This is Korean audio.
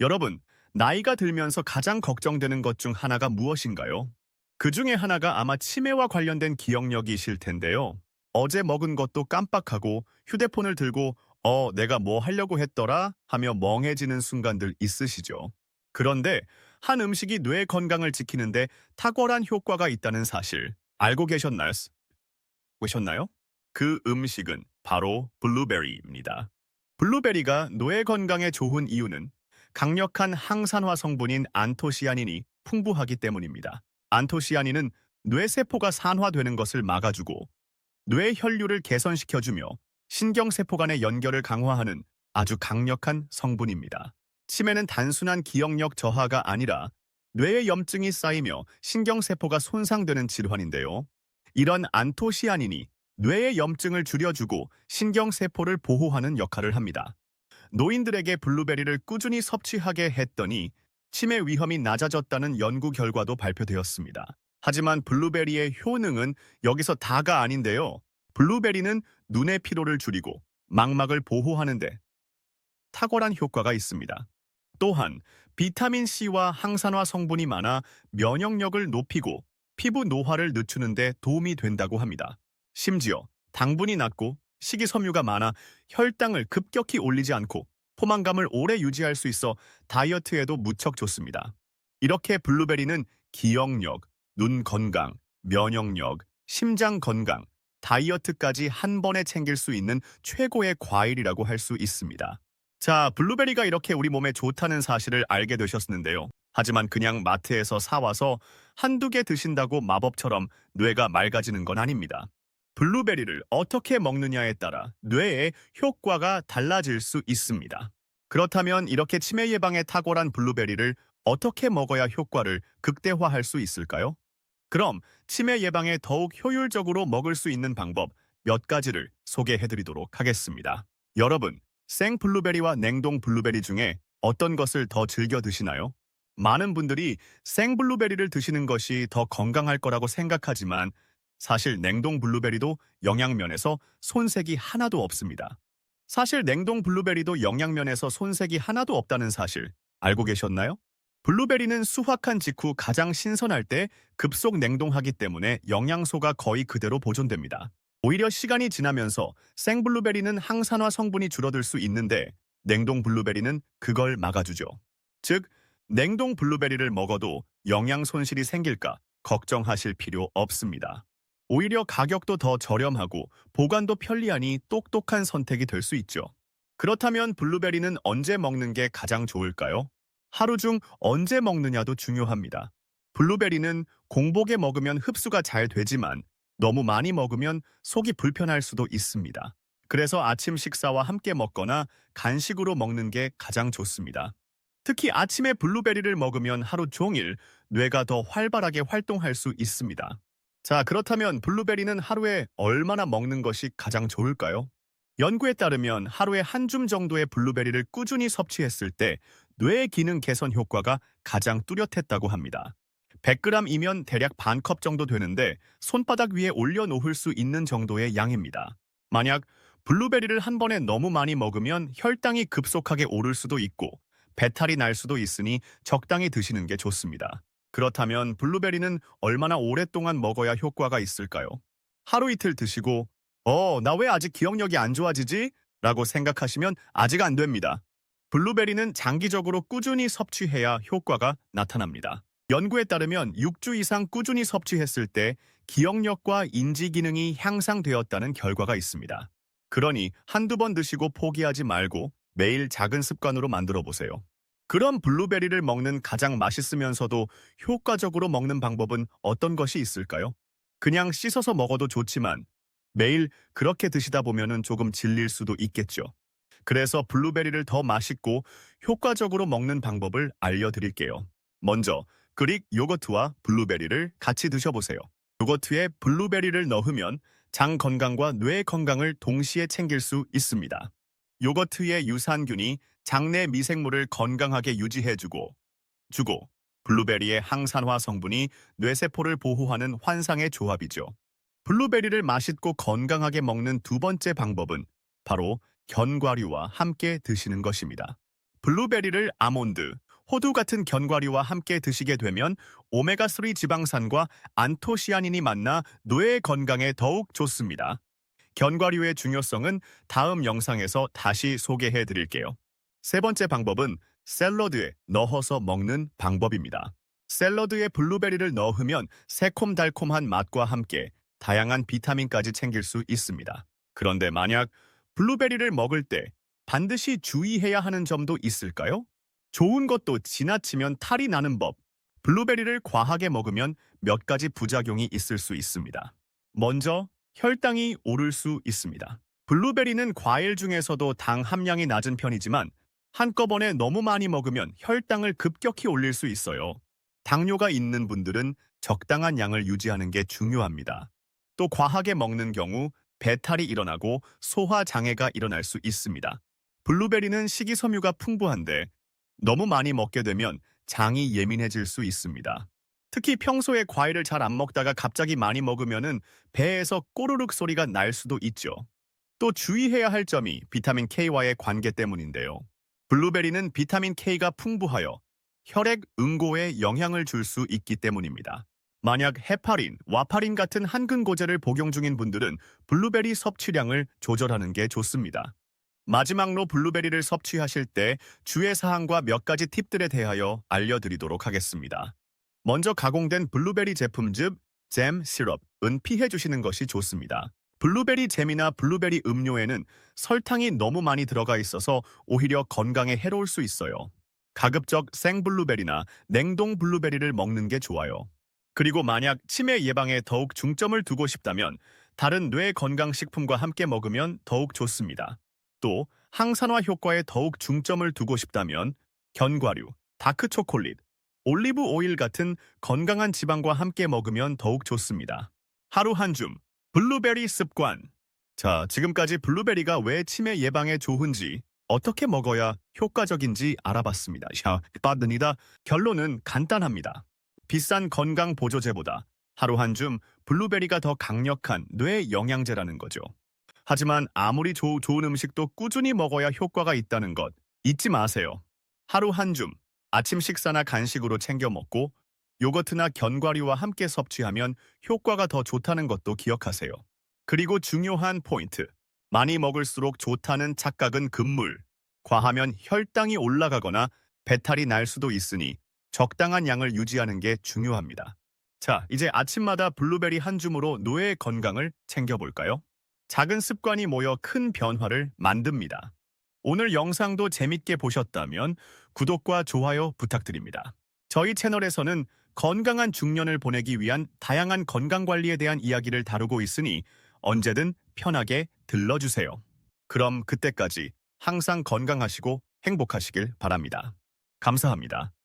여러분, 나이가 들면서 가장 걱정되는 것 중 하나가 무엇인가요? 그 중에 하나가 아마 치매와 관련된 기억력이실 텐데요. 어제 먹은 것도 깜빡하고 휴대폰을 들고 어, 내가 뭐 하려고 했더라 하며 멍해지는 순간들 있으시죠. 그런데 한 음식이 뇌 건강을 지키는데 탁월한 효과가 있다는 사실 알고 계셨나요? 보셨나요? 그 음식은 바로 블루베리입니다. 블루베리가 뇌 건강에 좋은 이유는 강력한 항산화 성분인 안토시아닌이 풍부하기 때문입니다. 안토시아닌은 뇌세포가 산화되는 것을 막아주고 뇌 혈류를 개선시켜주며 신경세포 간의 연결을 강화하는 아주 강력한 성분입니다. 치매는 단순한 기억력 저하가 아니라 뇌의 염증이 쌓이며 신경세포가 손상되는 질환인데요. 이런 안토시아닌이 뇌의 염증을 줄여주고 신경세포를 보호하는 역할을 합니다. 노인들에게 블루베리를 꾸준히 섭취하게 했더니 치매 위험이 낮아졌다는 연구 결과도 발표되었습니다. 하지만 블루베리의 효능은 여기서 다가 아닌데요. 블루베리는 눈의 피로를 줄이고 망막을 보호하는데 탁월한 효과가 있습니다. 또한 비타민C와 항산화 성분이 많아 면역력을 높이고 피부 노화를 늦추는 데 도움이 된다고 합니다. 심지어 당분이 낮고 식이섬유가 많아 혈당을 급격히 올리지 않고 포만감을 오래 유지할 수 있어 다이어트에도 무척 좋습니다. 이렇게 블루베리는 기억력, 눈 건강, 면역력, 심장 건강, 다이어트까지 한 번에 챙길 수 있는 최고의 과일이라고 할 수 있습니다. 자, 블루베리가 이렇게 우리 몸에 좋다는 사실을 알게 되셨는데요. 하지만 그냥 마트에서 사와서 한두 개 드신다고 마법처럼 뇌가 맑아지는 건 아닙니다. 블루베리를 어떻게 먹느냐에 따라 뇌의 효과가 달라질 수 있습니다. 그렇다면 이렇게 치매 예방에 탁월한 블루베리를 어떻게 먹어야 효과를 극대화할 수 있을까요? 그럼 치매 예방에 더욱 효율적으로 먹을 수 있는 방법 몇 가지를 소개해드리도록 하겠습니다. 여러분, 생 블루베리와 냉동 블루베리 중에 어떤 것을 더 즐겨 드시나요? 많은 분들이 생 블루베리를 드시는 것이 더 건강할 거라고 생각하지만 사실 냉동 블루베리도 영양면에서 손색이 하나도 없습니다. 사실 냉동 블루베리도 영양면에서 손색이 하나도 없다는 사실 알고 계셨나요? 블루베리는 수확한 직후 가장 신선할 때 급속 냉동하기 때문에 영양소가 거의 그대로 보존됩니다. 오히려 시간이 지나면서 생 블루베리는 항산화 성분이 줄어들 수 있는데 냉동 블루베리는 그걸 막아주죠. 즉, 냉동 블루베리를 먹어도 영양 손실이 생길까 걱정하실 필요 없습니다. 오히려 가격도 더 저렴하고 보관도 편리하니 똑똑한 선택이 될 수 있죠. 그렇다면 블루베리는 언제 먹는 게 가장 좋을까요? 하루 중 언제 먹느냐도 중요합니다. 블루베리는 공복에 먹으면 흡수가 잘 되지만 너무 많이 먹으면 속이 불편할 수도 있습니다. 그래서 아침 식사와 함께 먹거나 간식으로 먹는 게 가장 좋습니다. 특히 아침에 블루베리를 먹으면 하루 종일 뇌가 더 활발하게 활동할 수 있습니다. 자, 그렇다면 블루베리는 하루에 얼마나 먹는 것이 가장 좋을까요? 연구에 따르면 하루에 한 줌 정도의 블루베리를 꾸준히 섭취했을 때 뇌의 기능 개선 효과가 가장 뚜렷했다고 합니다. 100g이면 대략 반 컵 정도 되는데 손바닥 위에 올려놓을 수 있는 정도의 양입니다. 만약 블루베리를 한 번에 너무 많이 먹으면 혈당이 급속하게 오를 수도 있고 배탈이 날 수도 있으니 적당히 드시는 게 좋습니다. 그렇다면 블루베리는 얼마나 오랫동안 먹어야 효과가 있을까요? 하루 이틀 드시고 어, 나 왜 아직 기억력이 안 좋아지지? 라고 생각하시면 아직 안 됩니다. 블루베리는 장기적으로 꾸준히 섭취해야 효과가 나타납니다. 연구에 따르면 6주 이상 꾸준히 섭취했을 때 기억력과 인지 기능이 향상되었다는 결과가 있습니다. 그러니 한두 번 드시고 포기하지 말고 매일 작은 습관으로 만들어 보세요. 그럼 블루베리를 먹는 가장 맛있으면서도 효과적으로 먹는 방법은 어떤 것이 있을까요? 그냥 씻어서 먹어도 좋지만 매일 그렇게 드시다 보면은 조금 질릴 수도 있겠죠. 그래서 블루베리를 더 맛있고 효과적으로 먹는 방법을 알려드릴게요. 먼저 그릭 요거트와 블루베리를 같이 드셔보세요. 요거트에 블루베리를 넣으면 장 건강과 뇌 건강을 동시에 챙길 수 있습니다. 요거트의 유산균이 장내 미생물을 건강하게 유지해주고 주고 블루베리의 항산화 성분이 뇌세포를 보호하는 환상의 조합이죠. 블루베리를 맛있고 건강하게 먹는 두 번째 방법은 바로 견과류와 함께 드시는 것입니다. 블루베리를 아몬드, 호두 같은 견과류와 함께 드시게 되면 오메가3 지방산과 안토시아닌이 만나 뇌의 건강에 더욱 좋습니다. 견과류의 중요성은 다음 영상에서 다시 소개해 드릴게요. 세 번째 방법은 샐러드에 넣어서 먹는 방법입니다. 샐러드에 블루베리를 넣으면 새콤달콤한 맛과 함께 다양한 비타민까지 챙길 수 있습니다. 그런데 만약 블루베리를 먹을 때 반드시 주의해야 하는 점도 있을까요? 좋은 것도 지나치면 탈이 나는 법. 블루베리를 과하게 먹으면 몇 가지 부작용이 있을 수 있습니다. 먼저 혈당이 오를 수 있습니다. 블루베리는 과일 중에서도 당 함량이 낮은 편이지만 한꺼번에 너무 많이 먹으면 혈당을 급격히 올릴 수 있어요. 당뇨가 있는 분들은 적당한 양을 유지하는 게 중요합니다. 또 과하게 먹는 경우 배탈이 일어나고 소화 장애가 일어날 수 있습니다. 블루베리는 식이섬유가 풍부한데 너무 많이 먹게 되면 장이 예민해질 수 있습니다. 특히 평소에 과일을 잘 안 먹다가 갑자기 많이 먹으면은 배에서 꼬르륵 소리가 날 수도 있죠. 또 주의해야 할 점이 비타민 K와의 관계 때문인데요. 블루베리는 비타민 K가 풍부하여 혈액 응고에 영향을 줄 수 있기 때문입니다. 만약 헤파린, 와파린 같은 한근고제를 복용 중인 분들은 블루베리 섭취량을 조절하는 게 좋습니다. 마지막으로 블루베리를 섭취하실 때 주의 사항과 몇 가지 팁들에 대하여 알려드리도록 하겠습니다. 먼저 가공된 블루베리 제품즙, 잼, 시럽은 피해 주시는 것이 좋습니다. 블루베리 잼이나 블루베리 음료에는 설탕이 너무 많이 들어가 있어서 오히려 건강에 해로울 수 있어요. 가급적 생 블루베리나 냉동 블루베리를 먹는 게 좋아요. 그리고 만약 치매 예방에 더욱 중점을 두고 싶다면 다른 뇌 건강식품과 함께 먹으면 더욱 좋습니다. 또 항산화 효과에 더욱 중점을 두고 싶다면 견과류, 다크초콜릿, 올리브 오일 같은 건강한 지방과 함께 먹으면 더욱 좋습니다. 하루 한 줌, 블루베리 습관. 자, 지금까지 블루베리가 왜 치매 예방에 좋은지, 어떻게 먹어야 효과적인지 알아봤습니다. 자, 빠드니다. 결론은 간단합니다. 비싼 건강 보조제보다 하루 한 줌 블루베리가 더 강력한 뇌 영양제라는 거죠. 하지만 아무리 조- 좋은 음식도 꾸준히 먹어야 효과가 있다는 것 잊지 마세요. 하루 한 줌, 아침 식사나 간식으로 챙겨 먹고 요거트나 견과류와 함께 섭취하면 효과가 더 좋다는 것도 기억하세요. 그리고 중요한 포인트. 많이 먹을수록 좋다는 착각은 금물. 과하면 혈당이 올라가거나 배탈이 날 수도 있으니 적당한 양을 유지하는 게 중요합니다. 자, 이제 아침마다 블루베리 한 줌으로 뇌의 건강을 챙겨볼까요? 작은 습관이 모여 큰 변화를 만듭니다. 오늘 영상도 재밌게 보셨다면 구독과 좋아요 부탁드립니다. 저희 채널에서는 건강한 중년을 보내기 위한 다양한 건강관리에 대한 이야기를 다루고 있으니 언제든 편하게 들러주세요. 그럼 그때까지 항상 건강하시고 행복하시길 바랍니다. 감사합니다.